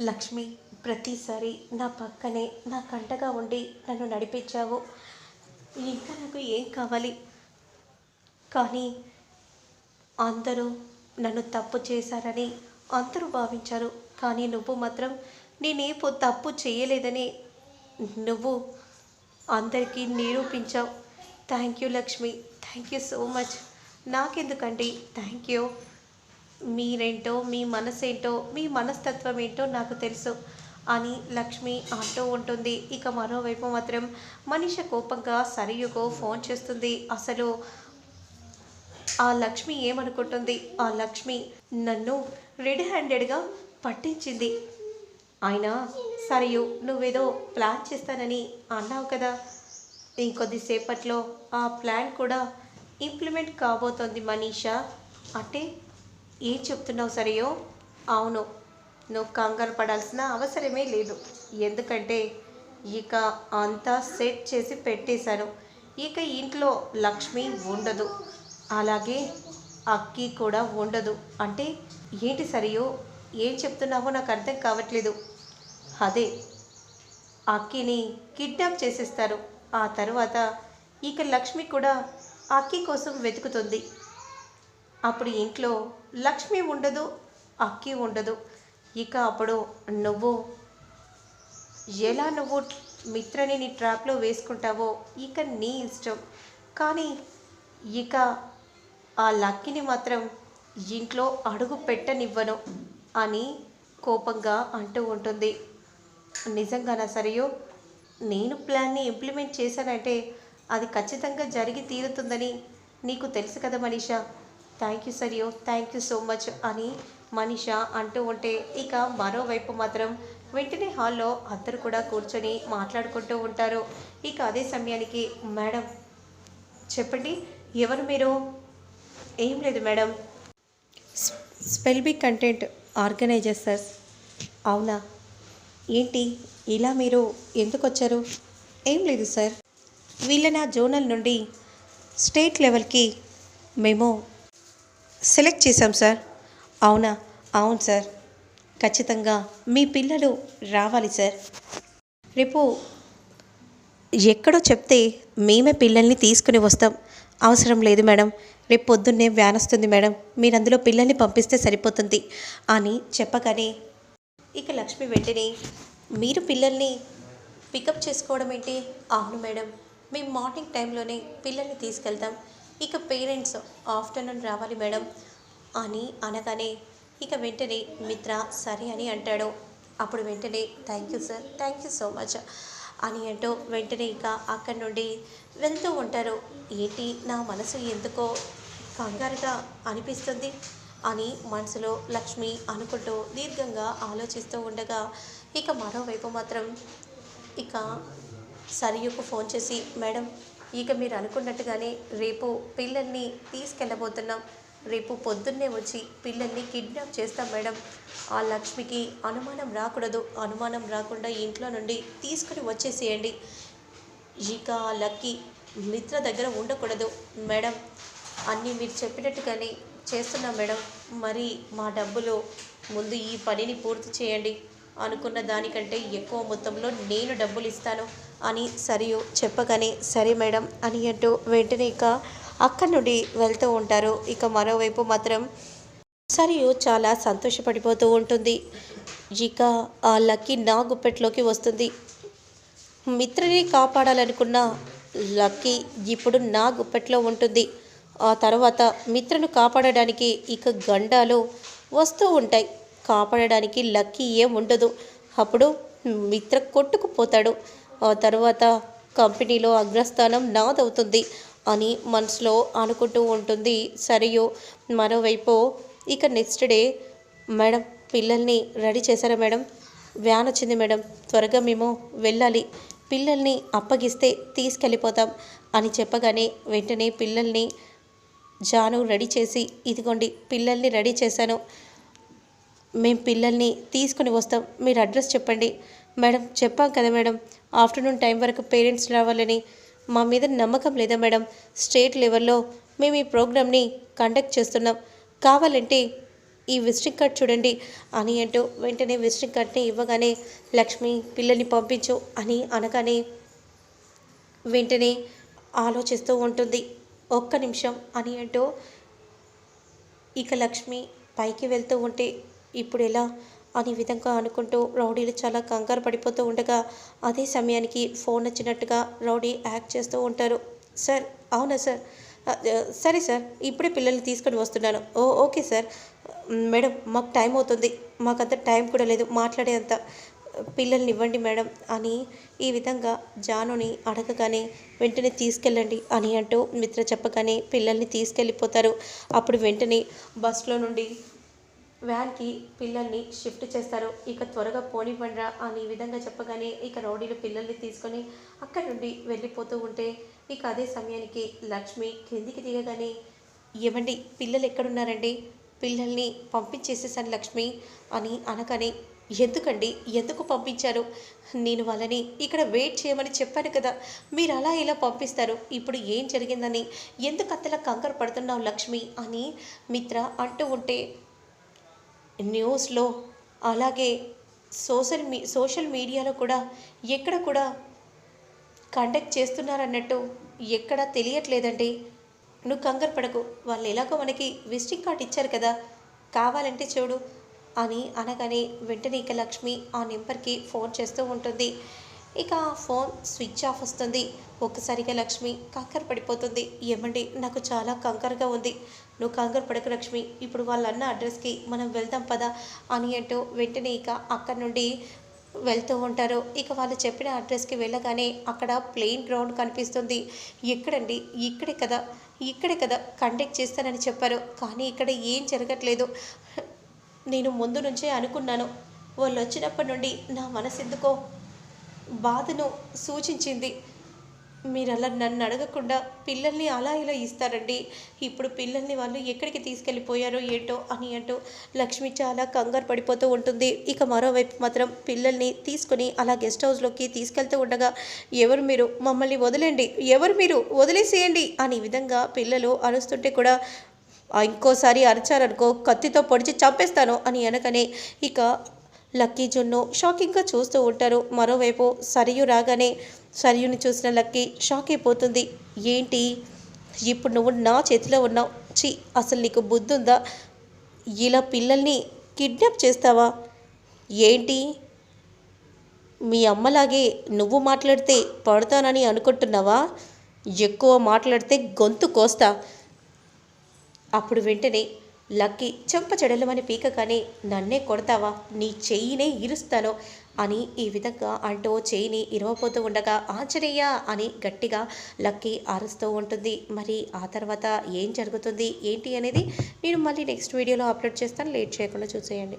లక్ష్మి ప్రతిసారి నా పక్కనే నా కంటగా ఉండి నన్ను నడిపించావు. ఇంకా నాకు ఏం కావాలి? కానీ అందరూ నన్ను తప్పు చేశారని అందరూ భావించారు. కానీ నువ్వు మాత్రం నేనే తప్పు చేయలేదని నువ్వు అందరికీ నిరూపించావు. Thank you Lakshmi. Thank you so much. నాకెందుకండి? Thank you. మీరేంటో మీ మనసేంటో మీ మనస్తత్వం ఏంటో నాకు తెలుసు. అని లక్ష్మి అంటూ ఉంటుంది. ఇక మరోవైపు మాత్రం మనిష కోపంగా సరియుకు ఫోన్ చేస్తుంది. అసలు ఆ లక్ష్మి ఏమనుకుంటుంది? ఆ లక్ష్మి నన్ను రెడ్ హ్యాండెడ్గా పట్టించింది. అయినా సరియు నువ్వేదో ప్లాన్ చేస్తానని అన్నావు కదా. ఇంకొద్దిసేపట్లో ఆ ప్లాన్ కూడా ఇంప్లిమెంట్ కాబోతోంది మనీషా. అంటే ఏం చెప్తున్నావు సరియో? అవును నువ్వు కంగారు పడాల్సిన అవసరమే లేదు. ఎందుకంటే ఇక అంతా సెట్ చేసి పెట్టేశాను ఇక ఇంట్లో లక్ష్మి ఉండదు. అలాగే అక్కి కూడా ఉండదు. అంటే ఏంటి సరియో? ఏం చెప్తున్నావో నాకు అర్థం కావట్లేదు. అదే అక్కిని కిడ్నాప్ చేసేస్తారు. ఆ తర్వాత ఇక లక్ష్మి కూడా అక్కి కోసం వెతుకుతుంది. అప్పుడు ఇంట్లో లక్ష్మి ఉండదు అక్కి ఉండదు. ఇక అప్పుడు నువ్వు ఎలా నువ్వు మిత్రని నీ ట్రాప్లో వేసుకుంటావో ఇక నీ ఇష్టం. కానీ ఇక ఆ లక్కిని మాత్రం ఇంట్లో అడుగు పెట్టనివ్వను అని కోపంగా అంటూ ఉంటుంది. నిజంగానా సరియో? నేను ప్లాన్ని ఇంప్లిమెంట్ చేశానంటే అది ఖచ్చితంగా జరిగి తీరుతుందని నీకు తెలుసు కదా మనీషా? థ్యాంక్ యూ సరియో థ్యాంక్ యూ సో మచ్ అని మనీషా అంటూ ఉంటే ఇక మరోవైపు మాత్రం వెంటనే హాల్లో అందరూ కూడా కూర్చొని మాట్లాడుకుంటూ ఉంటారు. ఇక అదే సమయానికి మేడం చెప్పండి ఎవరు మీరు? ఏం లేదు madam. Spell bee content organizers అవునా? ఏంటి? ఇలా మీరు ఎందుకు వచ్చారు? ఏం లేదు సార్ వీళ్ళ నా జోనల్ నుండి స్టేట్ లెవెల్కి మేము సెలెక్ట్ చేశాం సార్ అవునా? అవును సార్ ఖచ్చితంగా మీ పిల్లలు రావాలి సార్ రేపు ఎక్కడో చెప్తే మేమే పిల్లల్ని తీసుకుని వస్తాం. అవసరం లేదు మేడం. రేపు పొద్దున్నే వ్యాన్ వస్తుంది మేడం. మీరు అందులో పిల్లల్ని పంపిస్తే సరిపోతుంది. అని చెప్పగానే ఇక లక్ష్మి వెంటనే మీరు పిల్లల్ని పికప్ చేసుకోవడం ఏంటి? అవును మేడం. మేము మార్నింగ్ టైంలోనే పిల్లల్ని తీసుకెళ్తాం. ఇక పేరెంట్స్ ఆఫ్టర్నూన్ రావాలి మేడం అని అనగానే ఇక వెంటనే మిత్ర సరే అని అంటాడు. అప్పుడు వెంటనే thank you sir thank you so much అని అంటూ వెంటనే ఇక అక్కడి నుండి వెళ్తూ ఉంటారు. ఏంటి నా మనసు ఎందుకో కంగారుగా అనిపిస్తుంది అని మనసులో లక్ష్మి అనుకుంటూ దీర్ఘంగా ఆలోచిస్తూ ఉండగా ఇక మరోవైపు మాత్రం ఇక సరియుకు ఫోన్ చేసి మేడం ఇక మీరు అనుకున్నట్టుగానే రేపు పిల్లల్ని తీసుకెళ్ళబోతున్నాం. రేపు పొద్దున్నే వచ్చి పిల్లల్ని కిడ్నాప్ చేస్తాం మేడం. ఆ లక్ష్మికి అనుమానం రాకూడదు. అనుమానం రాకుండా ఇంట్లో నుండి తీసుకుని వచ్చేసేయండి. ఇక ఆ లక్కీ మిత్ర దగ్గర ఉండకూడదు మేడం. అన్నీ మీరు చెప్పినట్టుగానే చేస్తున్నాం మేడం. మరి మా డబ్బులు ముందు ఈ పనిని పూర్తి చేయండి. అనుకున్న దానికంటే ఎక్కువ మొత్తంలో నేను డబ్బులు ఇస్తాను అని సరియు చెప్పగానే సరే మేడం అని అంటూ వెంటనే ఇక అక్కడి నుండి వెళ్తూ ఉంటారు. ఇక మరోవైపు మాత్రం సరియు చాలా సంతోషపడిపోతూ ఉంటుంది. ఇక ఆ లక్కీ నా గుప్పెట్లోకి వస్తుంది. మిత్రని కాపాడాలనుకున్న లక్కీ ఇప్పుడు నా గుప్పెట్లో ఉంటుంది. ఆ తర్వాత మిత్రను కాపాడడానికి ఇక గండాలు వస్తూ ఉంటాయి. కాపాడడానికి లక్కీ ఏం ఉండదు. అప్పుడు మిత్ర కొట్టుకుపోతాడు. ఆ తర్వాత కంపెనీలో అగ్రస్థానం నాదవుతుంది అని మనసులో అనుకుంటూ ఉంటుంది సరియు. మరోవైపు ఇక నెక్స్ట్ డే మేడం పిల్లల్ని రెడీ చేశారా మేడం? వ్యాన్ వచ్చింది మేడం. త్వరగా మేము వెళ్ళాలి. పిల్లల్ని అప్పగిస్తే తీసుకెళ్ళిపోతాం అని చెప్పగానే వెంటనే పిల్లల్ని జాను రెడీ చేసి ఇదిగోండి పిల్లల్ని రెడీ చేశాను. మేము పిల్లల్ని తీసుకుని వస్తాం. మీరు అడ్రస్ చెప్పండి. మేడం చెప్పాం కదా మేడం. ఆఫ్టర్నూన్ టైం వరకు పేరెంట్స్ రావాలని. మా మీద నమ్మకం లేదా మేడం? స్టేట్ లెవెల్లో మేము ఈ ప్రోగ్రామ్ని కండక్ట్ చేస్తున్నాం. కావాలంటే ఈ విజిటింగ్ కార్డ్ చూడండి అని అంటూ వెంటనే విజిటింగ్ కార్డ్ని ఇవ్వగానే లక్ష్మి పిల్లల్ని పంపించు అని అనగానే వెంటనే ఆలోచిస్తూ ఉంటుంది. ఒక్క నిమిషం అని అంటూ ఇక లక్ష్మి పైకి వెళ్తూ ఉంటే ఇప్పుడు ఎలా అనే విధంగా అనుకుంటూ రౌడీలు చాలా కంగారు పడిపోతూ ఉండగా అదే సమయానికి ఫోన్ వచ్చినట్టుగా రౌడీ యాక్ట్ చేస్తూ ఉంటారు. సార్ అవునా సార్? సరే సార్ ఇప్పుడే పిల్లల్ని తీసుకొని వస్తున్నాను. ఓ ఓకే సార్. మేడం మాకు టైం అవుతుంది. మాకంత టైం కూడా లేదు మాట్లాడేంత. పిల్లల్ని ఇవ్వండి మేడం అని ఈ విధంగా జానుని అడగగానే వెంటనే తీసుకెళ్ళండి అని అంటూ మిత్ర చెప్పగానే పిల్లల్ని తీసుకెళ్ళిపోతారు. అప్పుడు వెంటనే బస్సులో నుండి వ్యాన్కి పిల్లల్ని షిఫ్ట్ చేస్తారు. ఇక త్వరగా పోనివ్వండిరా అని ఈ విధంగా చెప్పగానే ఇక రౌడీలు పిల్లల్ని తీసుకొని అక్కడి నుండి వెళ్ళిపోతూ ఉంటే ఇక అదే సమయానికి లక్ష్మి కిందికి దిగగానే ఏమండి పిల్లలు ఎక్కడున్నారండి? పిల్లల్ని పంపించేసేసాను లక్ష్మి అని అనగానే ఎందుకండి? ఎందుకు పంపించారు? నేను వాళ్ళని ఇక్కడ వెయిట్ చేయమని చెప్పాను కదా మీరు అలా ఇలా పంపిస్తారు? ఇప్పుడు ఏం జరిగిందని? ఎందుకు అంతలా కంగారు పడుతున్నావు లక్ష్మి అని మిత్ర అంటూ ఉంటే న్యూస్లో అలాగే సోషల్ మీ సోషల్ మీడియాలో కూడా ఎక్కడ కూడా కండక్ట్ చేస్తున్నారన్నట్టు ఎక్కడ తెలియట్లేదండి. నువ్వు కంగారు పడకు. వాళ్ళు ఎలాగో మనకి విజిటింగ్ కార్డ్ ఇచ్చారు కదా కావాలంటే చూడు అని అనగానే వెంటనే ఇక లక్ష్మి ఆ నెంబర్కి ఫోన్ చేస్తూ ఉంటుంది. ఇక ఆ ఫోన్ స్విచ్ ఆఫ్ వస్తుంది. ఒక్కసారిగా లక్ష్మి కంకర పడిపోతుంది. ఏమండి నాకు చాలా కంకరగా ఉంది. నువ్వు కంగారు పడక లక్ష్మి. ఇప్పుడు వాళ్ళన్న అడ్రస్కి మనం వెళ్దాం పదా అని అంటూ వెంటనే ఇక అక్కడి నుండి వెళ్తూ ఉంటారు. ఇక వాళ్ళు చెప్పిన అడ్రస్కి వెళ్ళగానే అక్కడ ప్లెయిన్ గ్రౌండ్ కనిపిస్తుంది. ఎక్కడండి? ఇక్కడే కదా. ఇక్కడే కదా కండక్ట్ చేస్తానని చెప్పారు. కానీ ఇక్కడ ఏం జరగట్లేదు. నేను ముందు నుంచే అనుకున్నాను. వాళ్ళు వచ్చినప్పటి నుండి నా మనసు ఎందుకో బాధను సూచించింది. మీరు అలా నన్ను అడగకుండా పిల్లల్ని అలా ఇలా ఇస్తారండి. ఇప్పుడు పిల్లల్ని వాళ్ళు ఎక్కడికి తీసుకెళ్ళిపోయారో ఏంటో అని అంటూ లక్ష్మి చాలా కంగారు పడిపోతూ ఉంటుంది. ఇక మరోవైపు మాత్రం పిల్లల్ని తీసుకొని అలా గెస్ట్ హౌస్లోకి తీసుకెళ్తూ ఉండగా ఎవరు మీరు? మమ్మల్ని వదిలేండి. ఎవరు మీరు? వదిలేసేయండి అని విధంగా పిల్లలు అరుస్తుంటే కూడా ఇంకోసారి అరిచారనుకో కత్తితో పొడిచి చంపేస్తాను అని అనకనే ఇక లక్కీ జున్ను షాకింగ్గా చూస్తూ ఉంటారు. మరోవైపు సరియు రాగానే సరియుని చూసిన లక్కీ షాక్ అయిపోతుంది. ఏంటి? ఇప్పుడు నువ్వు నా చేతిలో ఉన్నావు. చి అసలు నీకు బుద్ధి ఉందా ఇలా పిల్లల్ని కిడ్నాప్ చేస్తావా? ఏంటి? మీ అమ్మలాగే నువ్వు మాట్లాడితే పడతానని అనుకుంటున్నావా? ఎక్కువ మాట్లాడితే గొంతు కోస్తా. అప్పుడు వెంటనే లక్కీ చెంప చెడలమని పీకగానే నన్నే కొడతావా? నీ చెయ్యినే ఇరుస్తాను. అని ఈ విధంగా అంటూ చేయిని ఇరవపోతూ ఉండగా ఆంజనేయ అని గట్టిగా లక్కీ అరుస్తూ ఉంటుంది. మరి ఆ తర్వాత ఏం జరుగుతుంది? ఏంటి అనేది నేను మళ్ళీ నెక్స్ట్ వీడియోలో అప్లోడ్ చేస్తాను. లేట్ చేయకుండా చూసేయండి.